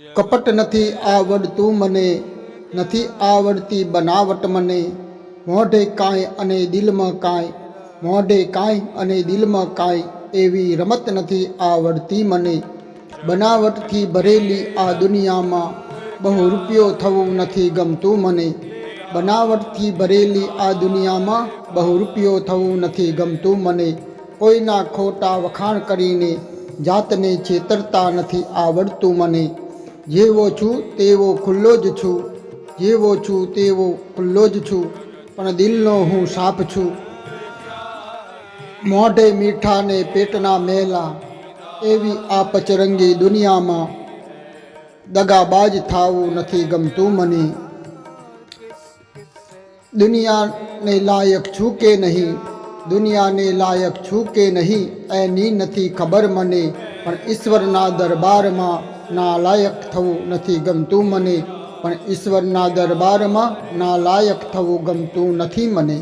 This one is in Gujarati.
કપટ નથી આવડતું મને, નથી આવડતી બનાવટ મને. મોઢે કાંઈ અને દિલમાં કાંઈ, મોઢે કાંઈ અને દિલમાં કાંઈ એવી રમત નથી આવડતી મને. બનાવટથી ભરેલી આ દુનિયામાં બહુ રૂપિયો થવું નથી ગમતું મને. બનાવટથી ભરેલી આ દુનિયામાં બહુ રૂપિયો થવું નથી ગમતું મને. કોઈના ખોટા વખાણ કરીને જાતને છેતરતા નથી આવડતું મને. જેવો છું તેવો ખુલ્લો જ છું જેવો છું તેવો ખુલ્લો જ છું પણ દિલનો હું સાપ છું મોઢે મીઠા ને પેટના મેલા એવી આ પચરંગી દુનિયામાં દગાબાજ થાવું નથી ગમતું મને દુનિયાને લાયક છું કે નહીં દુનિયાને લાયક છું કે નહીં, એની નથી ખબર મને. પણ ઈશ્વરના દરબારમાં ના લાયક થવું નથી ગમતું મને. પણ ઈશ્વરના દરબારમાં ના લાયક થવું ગમતું નથી મને.